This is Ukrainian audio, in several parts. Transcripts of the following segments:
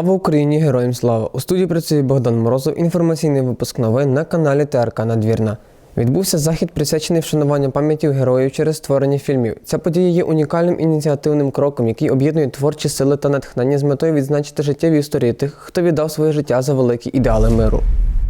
Слава Україні! Героям слава! У студії працює Богдан Морозов. Інформаційний випуск новин на каналі ТРК Надвірна. Відбувся захід, присвячений вшануванню пам'яті героїв через створення фільмів. Ця подія є унікальним ініціативним кроком, який об'єднує творчі сили та натхнення з метою відзначити життєві історії тих, хто віддав своє життя за великі ідеали миру.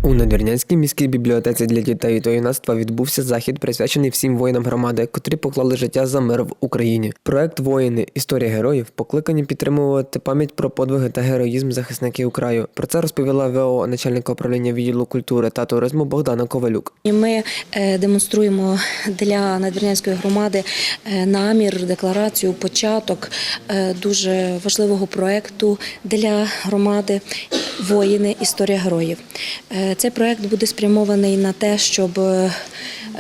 У Надвірнянській міській бібліотеці для дітей та юнацтва відбувся захід, присвячений всім воїнам громади, котрі поклали життя за мир в Україні. Проект Воїни Історія героїв покликані підтримувати пам'ять про подвиги та героїзм захисників краю. Про це розповіла ВО начальника управління відділу культури та туризму Богдана Ковалюк. Ми е, демонструємо для надвірнянської громади е, намір, декларацію, початок е, дуже важливого проекту для громади Воїни Історія героїв. Е, Цей проект буде спрямований на те, щоб е,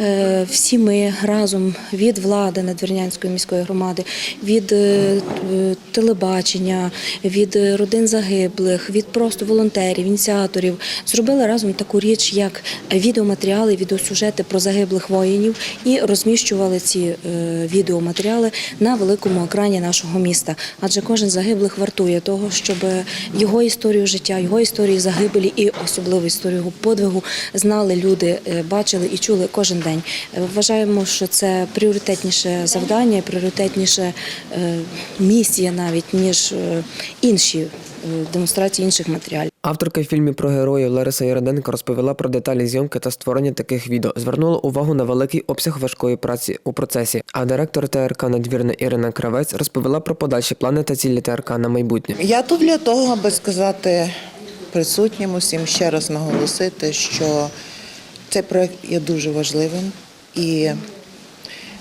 е, всі ми разом від влади Надвірнянської міської громади, від телебачення, від родин загиблих, від просто волонтерів, ініціаторів зробили разом таку річ, як відеоматеріали, відеосюжети про загиблих воїнів і розміщували ці відеоматеріали на великому екрані нашого міста. Адже кожен загиблих вартує того, щоб його історію життя, його історію загибелі і особливо історію його подвигу знали люди, е, бачили і чули кожен день. Е, Вважаємо, що це пріоритетніше завдання, пріоритетніше е, місія навіть ніж інші демонстрації інших матеріалів. Авторка фільмів про героїв Лариса Яроденко розповіла про деталі зйомки та створення таких відео. Звернула увагу на великий обсяг важкої праці у процесі. А директор ТРК Надвірна Ірина Кравець розповіла про подальші плани та цілі ТРК на майбутнє. Я тут для того, аби сказати присутнім усім ще раз наголосити, що цей проект є дуже важливим і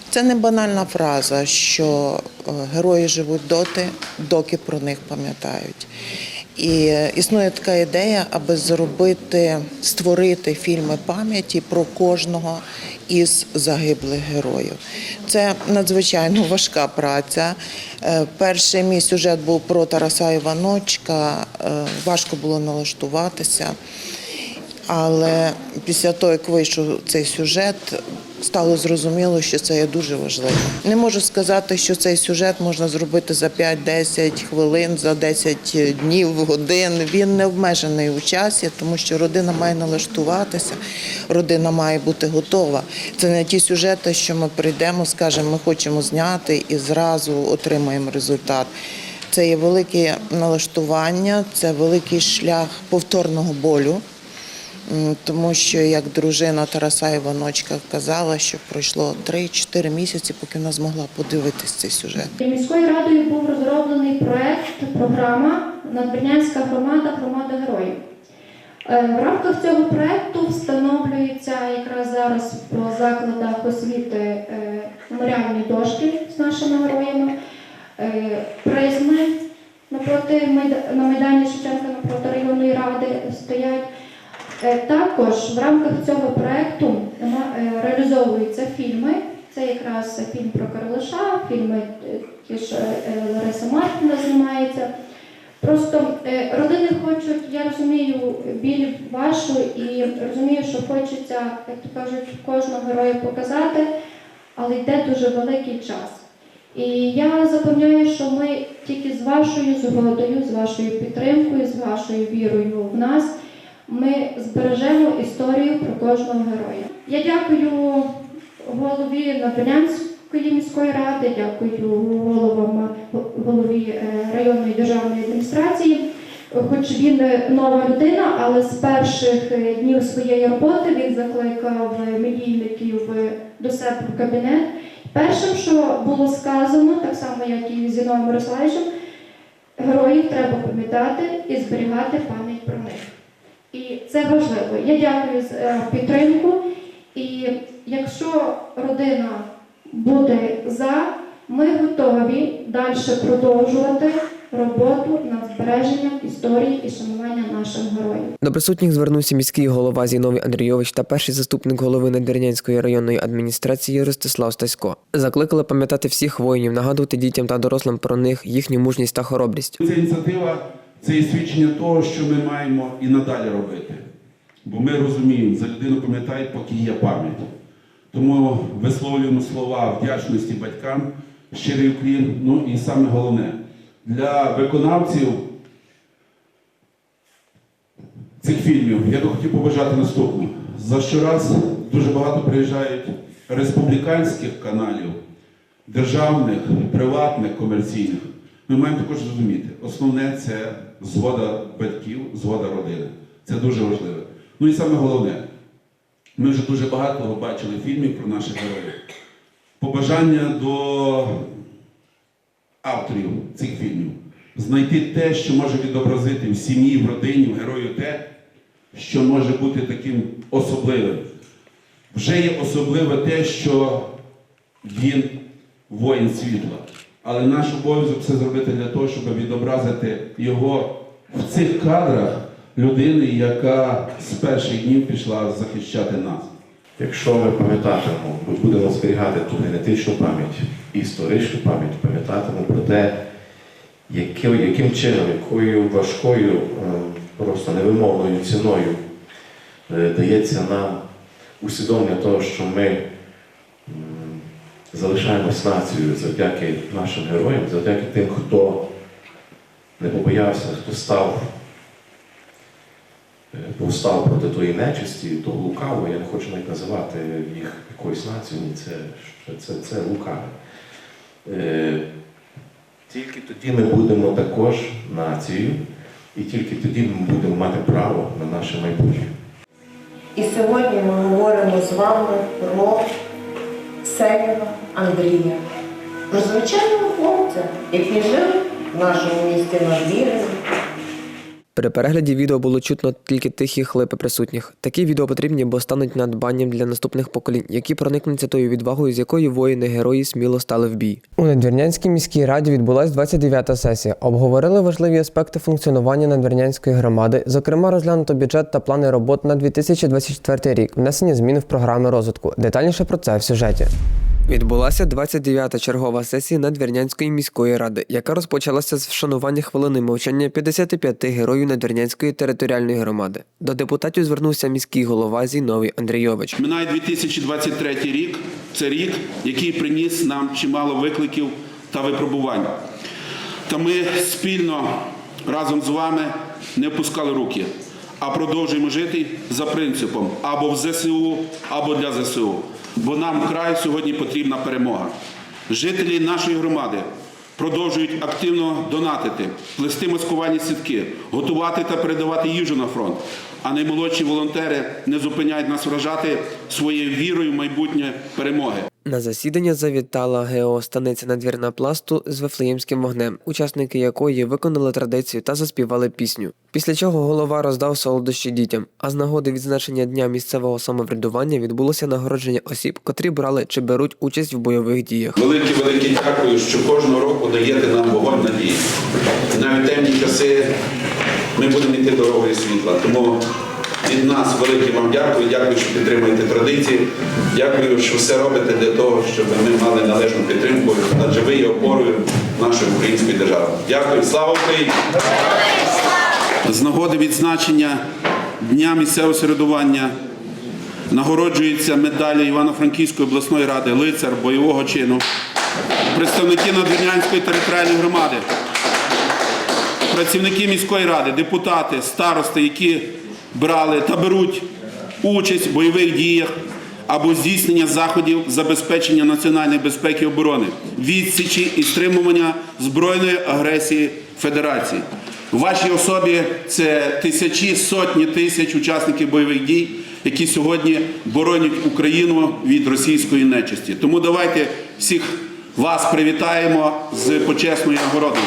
це не банальна фраза, що е, герої живуть доти, доки про них пам'ятають. І існує така ідея, аби зробити, створити фільми пам'яті про кожного із загиблих героїв. Це надзвичайно важка праця. Е, Перший мій сюжет був про Тараса Іваночка. Е, Важко було налаштуватися. Але після того, як вийшов цей сюжет, стало зрозуміло, що це є дуже важливо. Не можу сказати, що цей сюжет можна зробити за 5-10 хвилин, за 10 днів, годин. Він не обмежений у часі, тому що родина має налаштуватися, родина має бути готова. Це не ті сюжети, що ми прийдемо, скажемо, ми хочемо зняти і зразу отримаємо результат. Це є велике налаштування, це великий шлях повторного болю. Тому що як дружина Тараса Іваночка казала, що пройшло 3-4 місяці, поки вона змогла подивитись цей сюжет. Міською радою був розроблений проект, програма Надвірнянська громада, громада героїв. Е, В рамках цього проекту встановлюються якраз зараз по закладах освіти е, меморіальні дошки з нашими героями, е, призми напроти на Майдані Шевченка напроти районної ради стоять. Е, Також в рамках цього проекту нама- е, реалізовуються фільми. Це якраз фільм про Карлиша, фільми е, ті ж е, Лариса Мартіна знімається. Просто е, родини хочуть, я розумію, біль вашу і розумію, що хочеться, як то кажуть, кожного героя показати, але йде дуже великий час. І я запевняю, що ми тільки з вашою згодою, з вашою підтримкою, з вашою вірою в нас ми збережемо історію про кожного героя. Я дякую голові Надвірнянської міської ради, дякую головам голові е, районної державної адміністрації. Хоч він е, нова людина, але з перших е, днів своєї роботи він закликав медійників до себе в кабінет. Першим, що було сказано, так само як і Зіновим Мирославовичем, героїв треба пам'ятати і зберігати пам'ять про них. І це важливо. Я дякую за е, підтримку. І якщо родина буде за, ми готові далі продовжувати роботу над збереженням історії і шанування наших героїв. До присутніх звернувся міський голова Зіновій Андрійович та перший заступник голови Надвірнянської районної адміністрації Ростислав Стасько. Закликали пам'ятати всіх воїнів, нагадувати дітям та дорослим про них, їхню мужність та хоробрість. Ця ініціатива це є свідчення того, що ми маємо і надалі робити. Бо ми розуміємо, за людину пам'ятають, поки є пам'ять. Тому висловлюємо слова вдячності батькам, щирий уклін. Ну і саме головне, для виконавців цих фільмів я би хотів побажати наступне. За щораз дуже багато приїжджають республіканських каналів, державних, приватних, комерційних. Ми маємо також зрозуміти, основне це згода батьків, згода родини. Це дуже важливо. Ну і саме головне, ми вже дуже багато бачили фільмів про наших героїв. Побажання до авторів цих фільмів знайти те, що може відобразити в сім'ї, в родині, в герою те, що може бути таким особливим. Вже є особливе те, що він воїн світла. Але наш обов'язок це зробити для того, щоб відобразити його в цих кадрах людини, яка з перших днів пішла захищати нас. Якщо ми пам'ятатимемо, ми будемо зберігати ту генетичну пам'ять історичну пам'ять, пам'ятатимемо про те, яким, яким чином, якою важкою, е, просто невимовною ціною е, дається нам усвідомлення того, що ми залишаємось нацією завдяки нашим героям, завдяки тим, хто не побоявся, хто став е, повстав проти тої нечисті, того лукавого, я не хочу навіть називати їх якоюсь нацією, це, це, це, це лукаве. Е, Тільки тоді ми будемо також нацією, і тільки тоді ми будемо мати право на наше майбутнє. І сьогодні ми говоримо з вами про Сеєва Андрія, про звичайного хлопця, який жив в нашому місті Надвірні. При перегляді відео було чутно тільки тихі хлипи присутніх. Такі відео потрібні, бо стануть надбанням для наступних поколінь, які проникнуться тою відвагою, з якою воїни-герої сміло стали в бій. У Надвірнянській міській раді відбулась 29-та сесія. Обговорили важливі аспекти функціонування Надвірнянської громади, зокрема розглянуто бюджет та плани робот на 2024 рік, внесення змін в програми розвитку. Детальніше про це в сюжеті. Відбулася 29-та чергова сесія Надвірнянської міської ради, яка розпочалася з вшанування хвилини мовчання 55 героїв Надвірнянської територіальної громади. До депутатів звернувся міський голова Зіновій Андрійович. Минає 2023 рік. Це рік, який приніс нам чимало викликів та випробувань. Та ми спільно разом з вами не опускали руки, а продовжуємо жити за принципом або в ЗСУ, або для ЗСУ. Бо нам вкрай сьогодні потрібна перемога. Жителі нашої громади продовжують активно донатити, плести маскувальні сітки, готувати та передавати їжу на фронт. А наймолодші волонтери не зупиняють нас вражати своєю вірою в майбутнє перемоги. На засідання завітала ГЕО станиця надвірна пласту з Вифлеємським вогнем, учасники якої виконали традицію та заспівали пісню. Після чого голова роздав солодощі дітям. А з нагоди відзначення дня місцевого самоврядування відбулося нагородження осіб, котрі брали чи беруть участь в бойових діях. Велике, велике дякую, що кожного року даєте нам вогонь надії. Навіть темні часи ми будемо йти дорогою світла. Тому від нас велике вам дякую. Дякую, що підтримуєте традиції. Дякую, що все робите для того, щоб ми мали належну підтримку, адже ви є опорою нашої української держави. Дякую, слава Україні! З нагоди відзначення Дня місцевого середування нагороджується медалі Івано-Франківської обласної ради лицар бойового чину, представники Надвірнянської територіальної громади, працівники міської ради, депутати, старости, які брали та беруть участь в бойових діях або здійснення заходів забезпечення національної безпеки і оборони, відсічі і стримування збройної агресії Федерації. У вашій особі це тисячі, сотні тисяч учасників бойових дій, які сьогодні боронять Україну від російської нечисті. Тому давайте всіх вас привітаємо з почесною нагородою.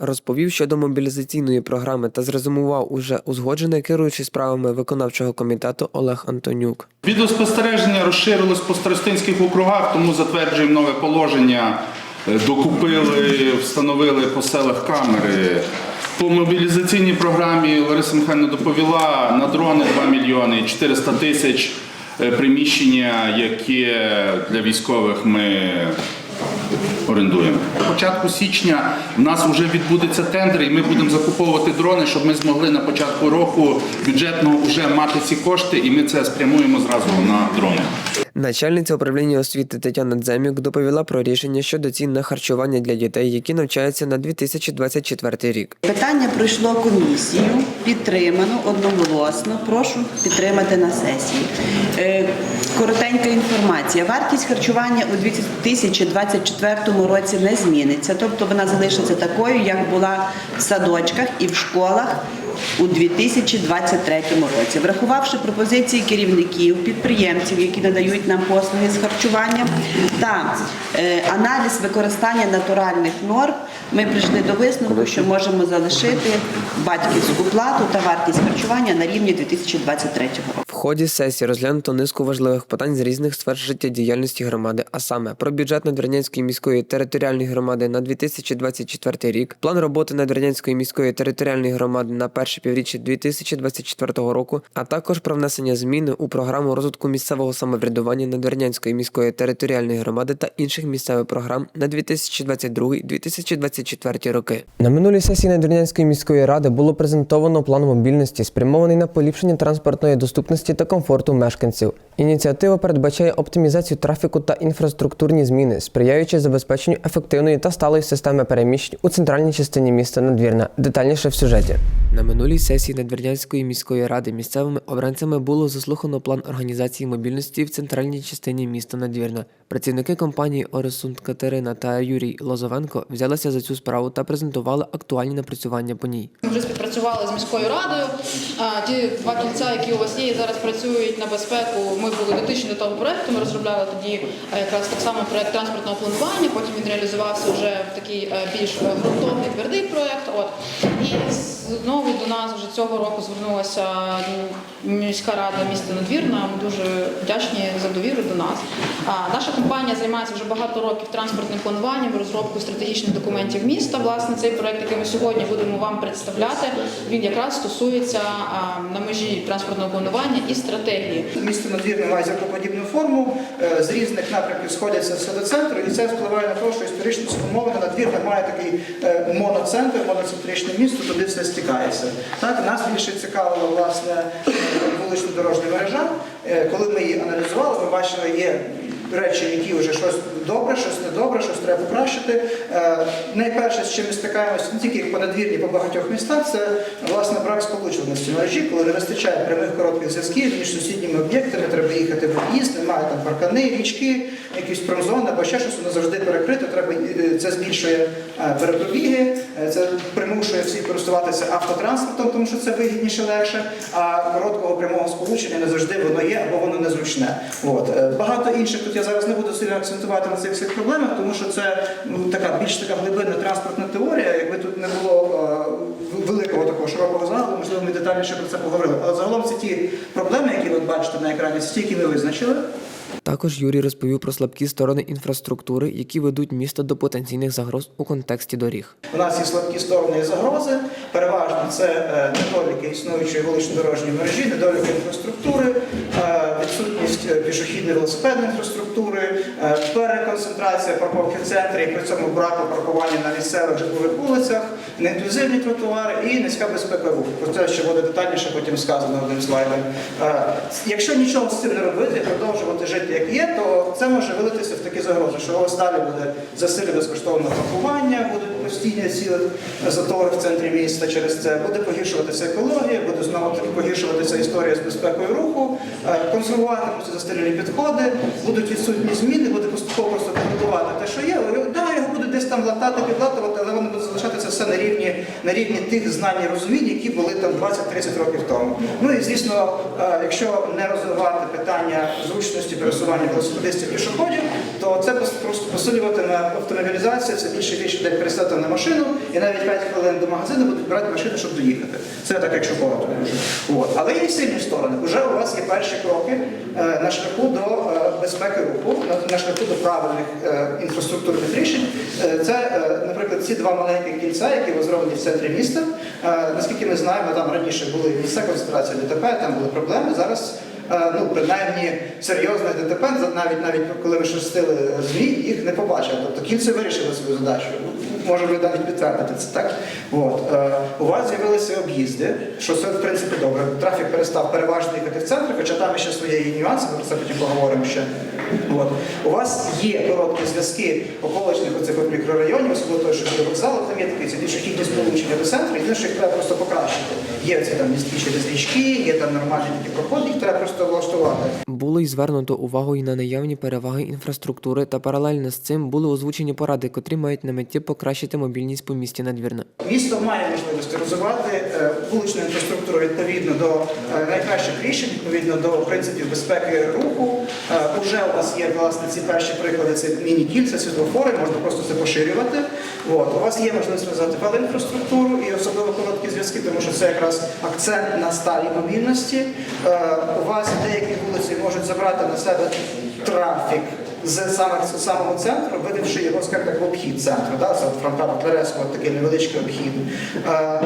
Розповів щодо мобілізаційної програми та зрезумував уже узгоджене керуючий справами виконавчого комітету Олег Антонюк. Відеоспостереження розширилось по старостинських округах, тому затверджуємо нове положення. Е, Докупили, встановили по селах камери. По мобілізаційній програмі Лариса Михайловна доповіла на дрони 2 мільйони 400 тисяч е, приміщення, які для військових ми орендуємо. На початку січня в нас вже відбудеться тендер, і ми будемо закуповувати дрони, щоб ми змогли на початку року бюджетного вже мати ці кошти, і ми це спрямуємо зразу на дрони. Начальниця управління освіти Тетяна Дземюк доповіла про рішення щодо цін на харчування для дітей, які навчаються на 2024 рік. Питання пройшло комісію, підтримано одноголосно. Прошу підтримати на сесії. Коротенька інформація. Вартість харчування у 2024 році не зміниться, тобто вона залишиться такою, як була в садочках і в школах. У 2023 році, врахувавши пропозиції керівників, підприємців, які надають нам послуги з харчування, та е, аналіз використання натуральних норм, ми прийшли до висновку, що можемо залишити батьківську плату та вартість харчування на рівні 2023 року. Ході сесії розглянуто низку важливих питань з різних сфер життєдіяльності громади, а саме про бюджет Надвірнянської міської територіальної громади на 2024 рік, план роботи Надвірнянської міської територіальної громади на перше півріччя 2024 року, а також про внесення зміни у програму розвитку місцевого самоврядування Надвірнянської міської територіальної громади та інших місцевих програм на 2022-2024 роки. На минулій сесії Надвірнянської міської ради було презентовано план мобільності, спрямований на поліпшення транспортної доступності та комфорту мешканців. Ініціатива передбачає оптимізацію трафіку та інфраструктурні зміни, сприяючи забезпеченню ефективної та сталої системи переміщень у центральній частині міста Надвірна. Детальніше в сюжеті. На минулій сесії Надвірнянської міської ради місцевими обранцями було заслухано план організації мобільності в центральній частині міста Надвірна. Працівники компанії Оресунд Катерина та Юрій Лозовенко взялися за цю справу та презентували актуальні напрацювання по ній. Ми вже співпрацювали з міською радою. А, Ті два кільця, які у вас є, зараз працюють на безпеку. Ми були дотичні до того проекту. Ми розробляли тоді е, якраз так само проект транспортного планування. Потім він реалізувався вже в такий е, більш е, ґрунтовний твердий проект. От і знову до нас вже цього року звернулася міська рада міста Надвірна. Ми дуже вдячні за довіру до нас. Наша компанія займається вже багато років транспортним плануванням, розробкою стратегічних документів міста. Власне, цей проект, який ми сьогодні будемо вам представляти, він якраз стосується на межі транспортного планування і стратегії. Місто Надвірне має зіркоподібну форму, е, з різних напрямків сходяться все до центру, і це впливає на те, що історично сформоване Надвірне має такий е, моноцентр, моноцентричне місто, туди все стікається. Так, нас більше цікавила власне вулично дорожня мережа. Е, Коли ми її аналізували, ми бачили, є речі, які вже щось добре, щось недобре, щось треба покращити. Е, Найперше, з чим ми стикаємося не тільки по надвірні, по багатьох містах, це власне брак сполученості мережі, коли не вистачає прямих коротких зв'язків між сусідніми об'єктами, треба їхати в об'їзд, немає там паркани, річки, якісь промзони або ще щось, воно завжди перекрите. Треба е, це збільшує е, перепробіги, це примушує всіх користуватися автотранспортом, тому що це вигідніше легше. А короткого прямого сполучення не завжди воно є або воно незручне. От багато інших тут я зараз не буду сильно акцентувати на цих всіх проблемах, тому що це ну, така більш така глибинна транспортна теорія. Якби тут не було е, великого такого широкого загалу, можливо, ми детальніше про це поговорили. Але загалом це ті проблеми, які ви бачите на екрані, це ті, які ми визначили. Також Юрій розповів про слабкі сторони інфраструктури, які ведуть місто до потенційних загроз у контексті доріг. У нас є слабкі сторони і загрози. Переважно це е, недоліки існуючої вулично-дорожньої мережі, недоліки інфраструктури, пішохідної велосипедної інфраструктури, е, переконцентрація парковки в центрі, і при цьому брак паркування на місцевих житлових вулицях, неінклюзивні тротуари і низька безпека руху. Про це ще буде детальніше потім сказано одним слайдом. Е, Якщо нічого з цим не робити, продовжувати жити як є, то це може вилитися в такі загрози, що ось далі буде засилля безкоштовне паркування, будуть постійні ціли затори в центрі міста через це, буде погіршуватися екологія, буде знову таки погіршуватися історія з безпекою руху, е, консервуватимуться застарілі підходи, будуть відсутні зміни, буде поступово просто деградувати те, що є. Да, десь там латати, підлатувати, але воно буде залишатися все на рівні, на рівні тих знань і розумінь, які були там 20-30 років тому. Ну і звісно, е, якщо не розвивати питання зручності пересування велосипедистів пішоходів, то це просто посилюватиме автомобілізація, все більше і людей пересядати на машину, і навіть 5 хвилин до магазину будуть брати машину, щоб доїхати. Це так, якщо коротко. От. Але є сильні сторони. Уже у вас є перші кроки е, на шляху до е, безпеки руху, на, на шляху до правильних інфраструктурних рішень. Е, Це, е, наприклад, ці два маленькі кільця, які розроблені в центрі міста. Е, Наскільки ми знаємо, там раніше були місця концентрації ДТП, там були проблеми. Зараз ну принаймні серйозне ДТП, навіть навіть коли ви шерстили змій, їх не побачили. Тобто кільце вирішили свою задачу. Можемо навіть підтвердити це, так? От. Е, у вас з'явилися об'їзди, що це в принципі добре. Трафік перестав переважно їхати в центр, хоча там ще свої нюанси, ми про це потім поговоримо ще. От. У вас є короткі зв'язки околичних оцих мікрорайонів, особливо той, що біля вокзалу, там є такі ці пішохідні сполучення до центру, єдине, що їх треба просто покращити. Є це там містки через річки, є там нормальні такі проходи, їх треба просто влаштувати. Було й звернуто увагу і на наявні переваги інфраструктури та паралельно з цим були озвучені поради, котрі мають на меті покращити мобільність по місті надвірна. Місто має можливість розвивати е, вуличну інфраструктуру відповідно до е, найкращих рішень, відповідно до принципів безпеки руху. Е, Уже у вас є власне ці перші приклади, це міні-кільця, світлофори, можна просто це поширювати. От. У вас є можливість розвивати велоінфраструктуру і особливо короткі зв'язки, тому що це якраз акцент на сталій мобільності. У вас деякі вулиці можуть забрати на себе трафік з самого центру, видавши його, скажімо так, в обхід центру, да? це от Франка такий невеличкий обхід. Е,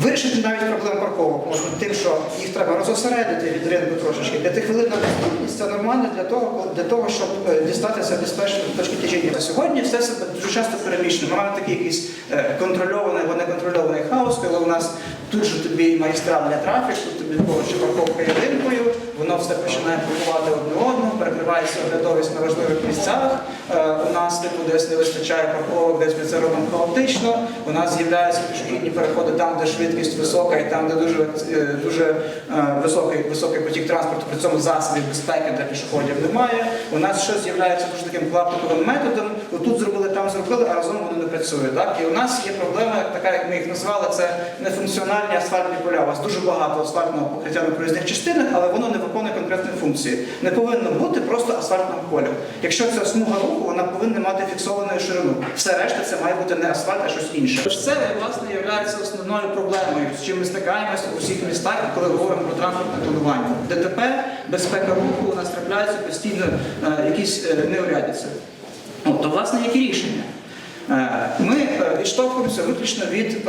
Вирішити навіть проблему парковок можна тим, що їх треба розосередити від ринку трошечки. П'ятихвилинна доступність це нормально для того, для того, щоб е, дістатися безпечно точки тяжіння. Сьогодні все це дуже часто переміщено. Ми маємо такий якийсь е, контрольований або неконтрольований хаос, коли у нас тут же тобі магістральний трафік, тут тобі поруч парковка ялинкою, воно все починає блокувати одне одного, перекривається оглядовість на важливих місцях. Е, У нас типу десь не вистачає парковок, десь ми це робимо хаотично. У нас з'являються пішохідні переходи там, де швидкість висока, і там, де дуже, е, дуже е, високий, високий потік транспорту, при цьому засобів безпеки для пішоходів немає. У нас щось з'являється дуже таким клаптиковим методом. Отут зробили, там зробили, а разом вони не працюють. Так? І у нас є проблема, така як ми їх назвали, це нефункціональні асфальтні поля. У вас дуже багато асфальтного покриття на проїзних частинах, але воно не виконує конкретної функції. Не повинно бути просто асфальтного поля. Якщо це смуга руху, вона повинна мати фіксовану ширину. Все решта це має бути не асфальт, а щось інше. Тож це власне є основною проблемою, з чим ми стикаємося у всіх містах, коли говоримо про транспортне планування. ДТП, безпека руху, у нас трапляються постійно е, якісь е, неурядиці. То, власне, які рішення? Е, Ми відштовхуємося виключно від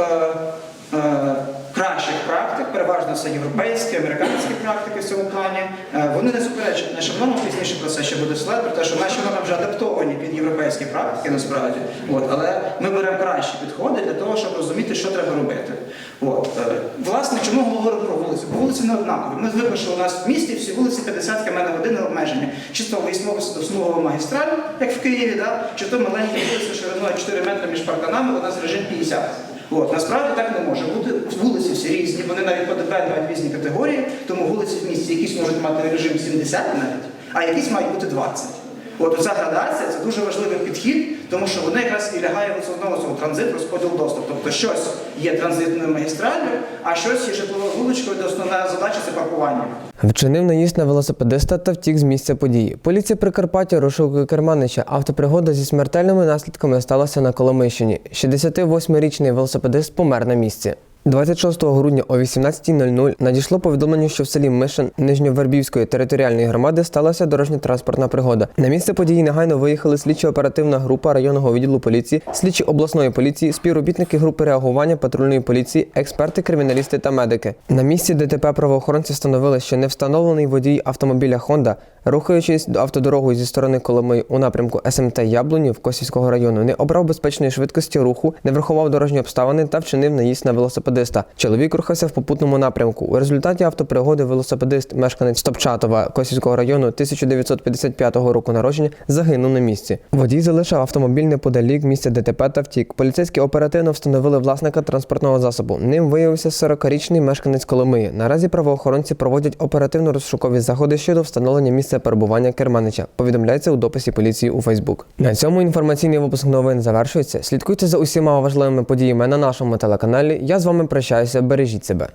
кращих практик, переважно це європейські, американські практики в цьому плані. Е, Вони не суперечать нашим нормам, пізніше про це ще буде слайд, про те, що наші норми вже адаптовані під європейські практики насправді. От, але ми беремо кращі підходи для того, щоб розуміти, що треба робити. От, е, власне, чому ми говоримо про вулиці? Бо вулиці не однакові. Ми звикли, що у нас в місті всі вулиці 50 км на годину обмеження. Чи то смугова магістраль, як в Києві, да? чи то маленькі вулиці шириною 4 метри між парканами, у нас режим 50. От, насправді так не може бути. Вулиці всі різні, вони навіть по різні категорії, тому вулиці в місті якісь можуть мати режим 70 навіть, а якісь мають бути 20. От ця градація це дуже важливий підхід, тому що вона якраз і лягає в основному цьому транзит, розподіл доступ. Тобто щось є транзитною магістраллю, а щось є житловою вуличкою, де основна задача це паркування. Вчинив наїзд на велосипедиста та втік з місця події. Поліція Прикарпаття розшукує керманича. Автопригода зі смертельними наслідками сталася на Коломийщині. 68-річний велосипедист помер на місці. 26 грудня о 18.00 надійшло повідомлення, що в селі Мишин Нижньовербівської територіальної громади сталася дорожньо-транспортна пригода. На місце події негайно виїхали слідчо-оперативна група районного відділу поліції, слідчі обласної поліції, співробітники групи реагування патрульної поліції, експерти, криміналісти та медики. На місці ДТП правоохоронці встановили, що невстановлений водій автомобіля Honda, рухаючись до автодорогою зі сторони Коломиї у напрямку СМТ Яблунів Косівського району, не обрав безпечної швидкості руху, не врахував дорожні обставини та вчинив наїзд на велосипедиста. Чоловік рухався в попутному напрямку. У результаті автопригоди велосипедист, мешканець Стопчатова Косівського району 1955 року народження, загинув на місці. Водій залишив автомобіль неподалік місця ДТП та втік. Поліцейські оперативно встановили власника транспортного засобу. Ним виявився 40-річний мешканець Коломиї. Наразі правоохоронці проводять оперативно-розшукові заходи щодо встановлення місця перебування керманича. Повідомляється у дописі поліції у Фейсбук. На цьому інформаційний випуск новин завершується. Слідкуйте за усіма важливими подіями на нашому телеканалі. Я з вами прощаюся. Бережіть себе.